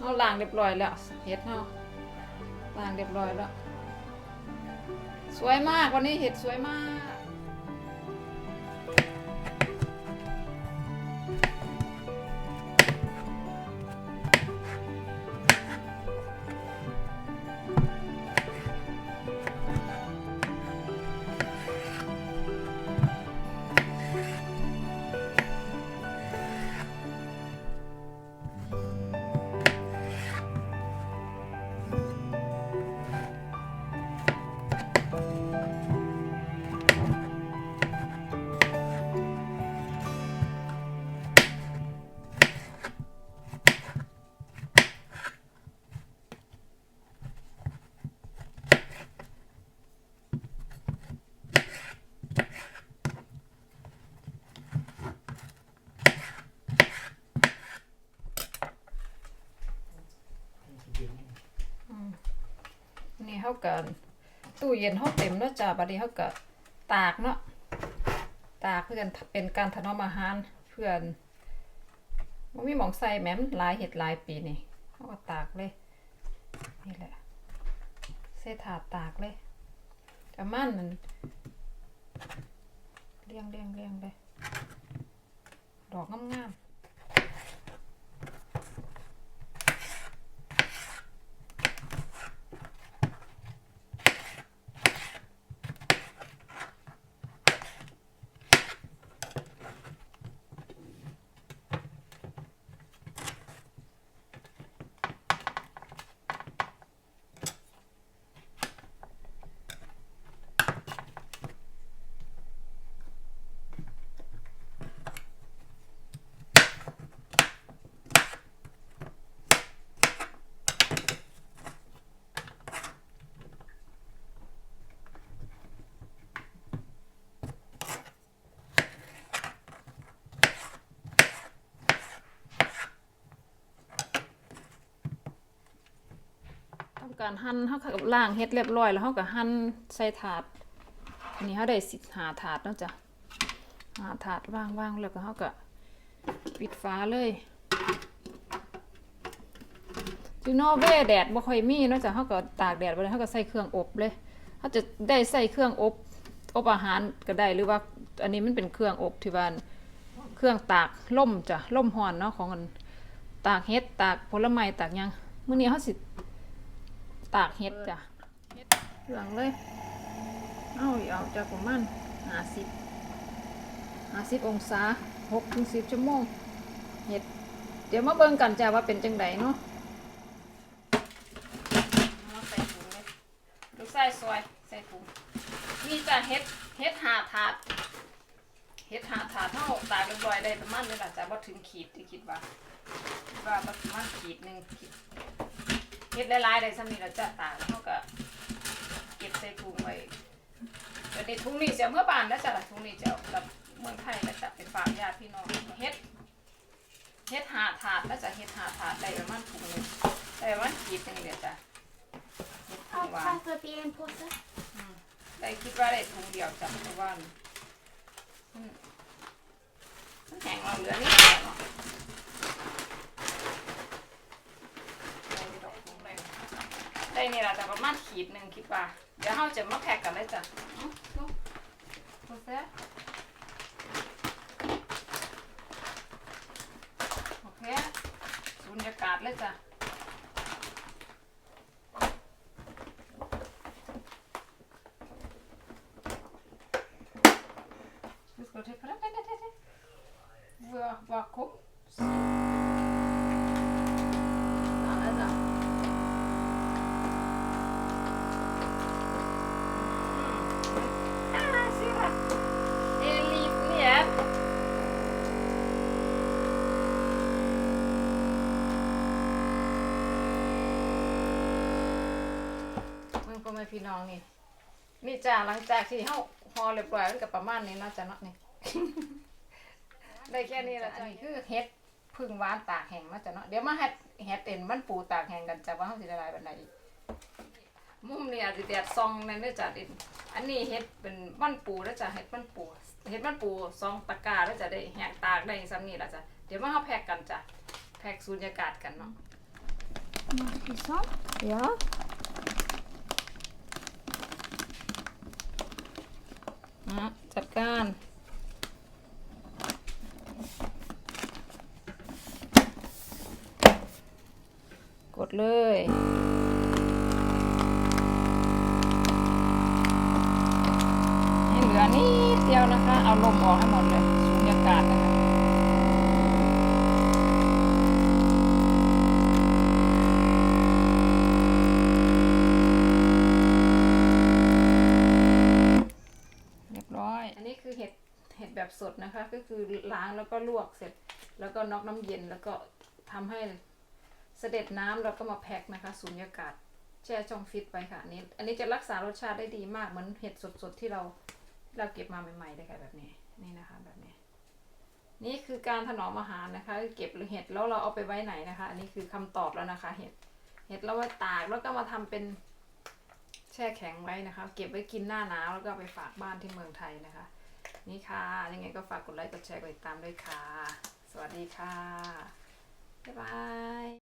เอาล้างเรียบร้อยแล้วเห็ดเนาะล้างเรียบร้อยแล้ว สวยมากวันนี้เห็ดสวยมาก เขากันตู้เย็นเขาเต็มแล้วจ้าบัดนี้เขาก็ตากเนาะตากเพื่อนเป็นการถนอมอาหารเพื่อนมันมีหมองใส่แหม้มหลายเห็ดหลายปีนี่เขาก็ตากเลย นี่แหละเสถาดตากเลยแต่มันนั่นเลี้ยงเลี้ยงเลี้ยงเลยดอกงามๆ การหั่นเขาก็ล่างเฮ็ดเรียบร้อยแล้วเขาก็หั่นใส่ถาด อันนี้เขาได้สิหาถาดแล้วจ้ะหาถาดว่างว่างแล้วก็เขาก็ปิดฝาเลยจูโนเว่แดดบ่ค่อยมีเนอกจากเขาก็ตากแดดไปเลยเขาก็ใส่เครื่องอบเลยเขาจะได้ใส่เครื่องอบ อบอาหารก็ได้หรือว่า อันนี้มันเป็นเครื่องอบที่ว่าเครื่องตากล่มจ้ะล่มห่อนเนาะของมันตากเฮ็ดตากผลไม้ตากหยังมื้อนี้เขาสิ ตากเห็ดจ้ะเหลืองเลย เอาอีกเอาจากประมาณห้าสิบห้าสิบองศาหกถึงสิบชั่วโมงเห็ด เดี๋ยวมาเบิ่งกันจ้ะว่าเป็นจังไดเนาะเอาใส่ถุงเลยลูกใส่ซอยใส่ถุงนี่จ้ะเห็ดเห็ดหาถาดเห็ดหาถาดเท่าตากเรียบร้อยได้ประมาณนี้แหละจ้ะว่าถึงขีดที่คิดว่าคิดว่าประมาณขีดหนึ่งขีด เฮ็ดหลายๆได้ซ้ำนี่เราจะตากเราก็เก็บใส่ถุงไว้เดี๋ยวนี้ถุงนี้จะเอาเมื่อบ้านแล้วจ้ะละถุงนี้จะเอากลับเมืองไทยแล้วจะไปฝากญาติพี่น้องเฮ็ดเฮ็ดหาถาดแล้วจะเฮ็ดหาถาดได้ประมาณถุงนึงได้ประมาณขีดหนึงเดี๋ยวจ้ะเฮ็ดถุงหวาน Allt upp i en påse. ได้คิดว่าได้ถุงเดียวจ้ะเพราะว่ามันมันแห้งเราเหลือนิดเดียวเนาะได้ดอกถุงได้ ได้ นี่แหละแต่ประมาณขีดหนึ่งคิดว่า เดี๋ยวเราจะมาแพ็กกันเลยจ้ะเอาลูกโอเคโอเคสุญญากาศเลยจ้ะ มึงก็ไม่พี่น้องนี่ นี่จ้าหลังจากที่เฮาฮอเรียบร้อยมันก็ประมาณนี้เนาะจ้ะเนาะนี่ ได้แค่นี้ละจ้ะนี่คือเฮ็ดพึ่งหวานตากแห้งเนาะจ้ะเนาะเดี๋ยวมาเฮ็ดเฮ็ดเต็นมันปูตากแห้งกันจ้ะว่าเฮาสิได้หลายปานใดอีกมุมนี่อาจจะแดดซองนั่นเด้อจ้ะดินอันนี้เฮ็ดเป็นมันปูแล้วจ้ะเฮ็ดมันปูเฮ็ดมันปูซองตะกร้าแล้วจ้ะได้แหกตากได้ซ้ำนี่ล่ะจ้ะเดี๋ยวมาเฮาแพ็กกันจ้ะแพ็กสูญญากาศกันเนาะ Mache ich so. Ja. Ah, จัดการ ก ดเลย ให้เหลือนิดเดียวนะคะ เอาลมออกให้หมดเลยสูญญากาศนะคะเรียบร้อยอันนี้คือเห็ดเห็ดแบบสดนะคะ ก็คือล้างแล้วก็ลวกเสร็จ แล้วก็น็อกน้ำเย็นแล้วก็ทำให้ เสด็จน้ำแล้วก็มาแพ็คนะคะสูญญากาศแช่ช่องฟิตไว้ค่ะอันนี้ อันนี้จะรักษารสชาติได้ดีมากเหมือนเห็ดสดๆที่เราเราเก็บมาใหม่ๆเลยค่ะแบบนี้นี่นะคะแบบนี้ นี่คือการถนอมอาหารนะคะ เก็บเห็ดแล้วเราเอาไปไว้ไหนนะคะ อันนี้คือคำตอบแล้วนะคะ เห็ดเห็ดเราไว้ตากแล้วก็มาทำเป็นแช่แข็งไว้นะคะ เก็บไว้กินหน้าหนาวแล้วก็ไปฝากบ้านที่เมืองไทยนะคะ นี่ค่ะยังไงก็ฝากกดไลค์กดแชร์กดติดตามด้วยค่ะ สวัสดีค่ะบ๊ายบาย